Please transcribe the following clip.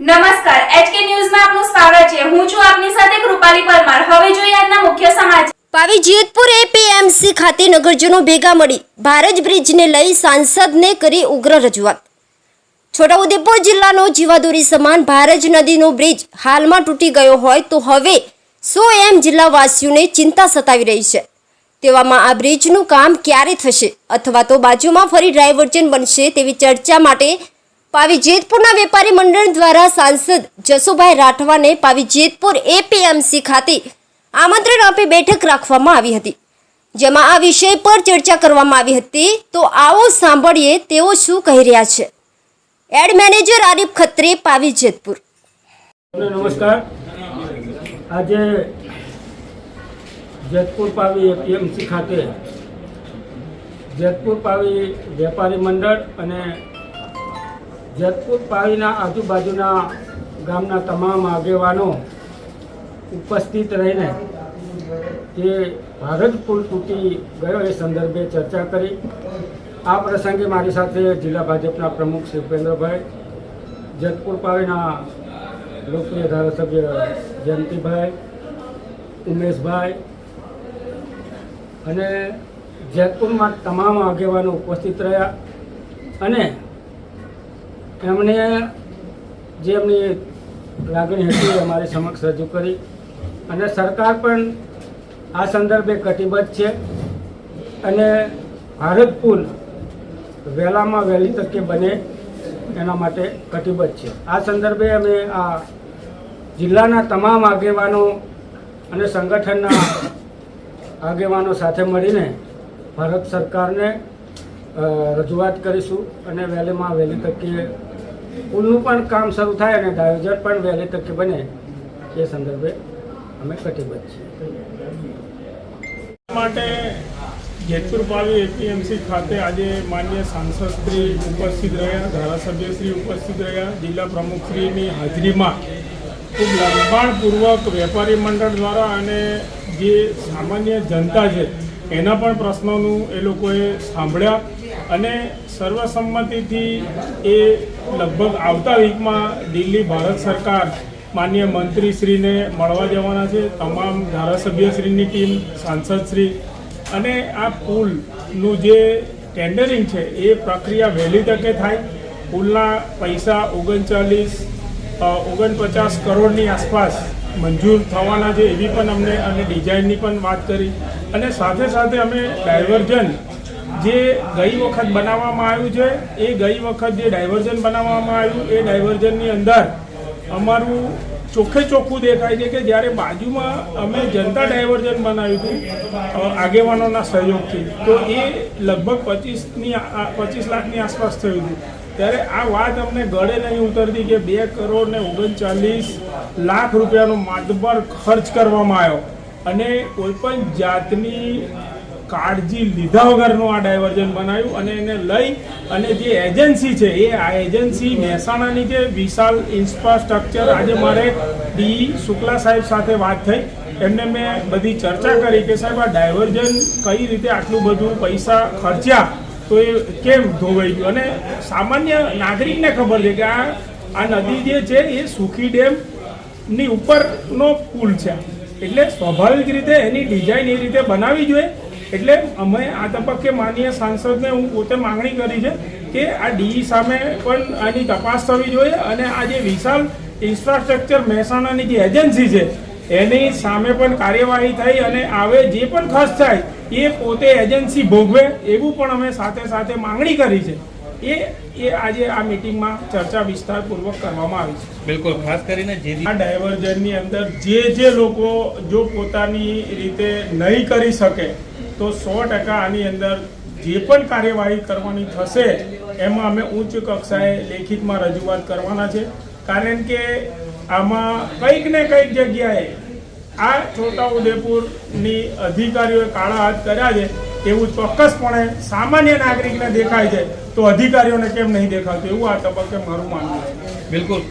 નમસ્કાર એચકે ન્યૂઝમાં આપનું સ્વાગત છે. હું છું આપની સાથે કૃપાલી પરમાર. હવે જોઈએ આજના મુખ્ય સમાચાર. પાવી જેતપુર એપીએમસી ખાતે નગરજનો ભેગા મળી ભારત બ્રિજને લઈ સાંસદને કરી ઉગ્ર રજૂઆત. છોટાઉદેપુર જિલ્લાનો જીવાદોરી સમાન ભારજ નદીનો બ્રિજ હાલમાં તૂટી ગયો હોય તો હવે સો એમ જિલ્લાવાસીઓને ચિંતા સતાવી રહી છે. તેવામાં આ બ્રિજનું કામ ક્યારે થશે? અથવા તો બાજુમાં ફરી ડ્રાઈવર્જન બનશે તેવી ચર્ચા માટે પાવી જેતપુરના વેપારી મંડળ દ્વારા સાંસદ જસુભાઈ રાઠવાને પાવી જેતપુર એપીએમસી ખાતે આમંત્રણ આપી બેઠક રાખવામાં આવી હતી. જેમાં આ વિષય પર ચર્ચા કરવામાં આવી હતી. તો આવો સાંભળીએ તેઓ શું કહી રહ્યા છે. Ad manager Arif Khatri, Pavi Jetpur. નમસ્કાર. આજે જેતપુર પાવી એપીએમસી ખાતે જેતપુર પાવી વેપારી મંડળ અને જેતપુર પાવીના આજુબાજુના ગામના તમામ આગેવાનો ઉપસ્થિત રહીને જે ભારત પુલ તૂટી ગયો એ સંદર્ભે ચર્ચા કરી. આ પ્રસંગે મારી સાથે જિલ્લા ભાજપના પ્રમુખ શ્રી ઉપેન્દ્રભાઈ જતપુર પાવીના લોકપ્રિય ધારાસભ્ય જયંતિભાઈ, ઉમેશભાઈ અને જેતપુરમાં તમામ આગેવાનો ઉપસ્થિત રહ્યા અને એમણે જે એમની લાગણી હતી અમારી સમક્ષ રજૂ કરી. અને સરકાર પણ આ સંદર્ભે કટિબદ્ધ છે. અને ભારત પુલ વહેલામાં વહેલી તકે બને એના માટે કટિબદ્ધ છે. આ સંદર્ભે અમે આ જિલ્લાના તમામ આગેવાનો અને સંગઠનના આગેવાનો સાથે મળીને ભારત સરકારને રજૂઆત કરીશું અને વહેલીમાં વહેલી તકે પુલનું પણ કામ શરૂ થાય અને ડાયોજર પણ વહેલી તકે બને એ સંદર્ભે અમે કટિબદ્ધ છીએ. માટે જેતપુર પાવી એપીએમસી ખાતે આજે માન્ય સાંસદશ્રી ઉપસ્થિત રહ્યા ધારાસભ્યશ્રી ઉપસ્થિત રહ્યા, જિલ્લા પ્રમુખશ્રીની હાજરીમાં ખૂબ લંબાણપૂર્વક વેપારી મંડળ દ્વારા અને જે સામાન્ય જનતા છે, એના પણ પ્રશ્નોનું એ લોકોએ સાંભળ્યા અને સર્વસંમતિથી એ લગભગ આવતા વીકમાં દિલ્હી ભારત સરકાર માન્ય મંત્રીશ્રીને મળવા જવાના છે. તમામ ધારાસભ્યશ્રીની ટીમ, સાંસદશ્રી અને આ પુલનું જે ટેન્ડરિંગ છે એ પ્રક્રિયા વહેલી તકે થાય. પુલના પૈસા ઓગણચાલીસ ઓગણપચાસ કરોડની આસપાસ મંજૂર થવાના છે એવી પણ અમને અને ડિઝાઇનની પણ વાત કરી. અને સાથે સાથે અમે ડાયવર્ઝન જે ગઈ વખત બનાવવામાં આવ્યું છે, એ ગઈ વખત જે ડાયવર્ઝન બનાવવામાં આવ્યું, એ ડાયવર્ઝનની અંદર અમારું ચોખ્ખે ચોખ્ખું દેખાય છે કે જ્યારે બાજુમાં અમે જનતા ડાયવર્ઝન બનાવ્યું હતું આગેવાનોના સહયોગથી. તો એ લગભગ પચીસની પચીસ લાખની આસપાસ થયું હતું. ત્યારે આ વાત અમને ગળે નહીં ઉતરતી કે બે કરોડ ને ઓગણચાલીસ લાખ રૂપિયાનો માતબર ખર્ચ કરવામાં આવ્યો. અને કોઈપણ જાતની કાળજી લીધા વગરનું આ ડાયવર્ઝન બનાવ્યું અને એને લઈ અને જે એજન્સી છે, એ આ એજન્સી મહેસાણાની જે વિશાલ ઇન્ફ્રાસ્ટ્રક્ચર, આજે મારે ડી શુક્લા સાહેબ સાથે વાત થઈ. એમને મેં બધી ચર્ચા કરી કે સાહેબ, આ ડાયવર્ઝન કઈ રીતે આટલું બધું પૈસા ખર્ચ્યા? તો એ કેમ ધોવાઈ ગયું? અને સામાન્ય નાગરિકને ખબર છે કે આ આ નદી જે છે, એ સુખી ડેમની ઉપરનો પુલ છે. એટલે સ્વાભાવિક રીતે એની ડિઝાઇન એ રીતે બનાવવી જોઈએ. એટલે અમે આ તબક્કે માનીય સાંસદને હું પોતે માંગણી કરી છે કે આ ડીઈ સામે પણ આની તપાસ થવી જોઈએ અને આ જે વિશાલ ઇન્ફ્રાસ્ટ્રક્ચર મહેસાણાની જે એજન્સી છે એની સામે પણ કાર્યવાહી થઈ અને આવે જે પણ ખર્ચ થાય એ પોતે એજન્સી ભોગવે એવું પણ અમે સાથે સાથે માંગણી કરી છે. એ એ આજે આ મિટિંગમાં ચર્ચા વિસ્તારપૂર્વક કરવામાં આવી છે. બિલકુલ. ખાસ કરીને જે આ ડાયવર્ઝનની અંદર જે જે લોકો જો પોતાની રીતે નહીં કરી શકે તો સો ટકા આની અંદર જે પણ કાર્યવાહી કરવાની થશે, એમાં અમે ઉચ્ચ કક્ષાએ લેખિતમાં રજૂઆત કરવાના છે. કારણ કે આમાં કંઈક ને કંઈક જગ્યાએ આ છોટાઉદેપુરની અધિકારીઓએ કાળા હાથ કર્યા છે, એવું ચોક્કસપણે સામાન્ય નાગરિકને દેખાય છે, તો અધિકારીઓને કેમ નહીં દેખાતું? એવું આ તબક્કે મારું માનવું છે. બિલકુલ.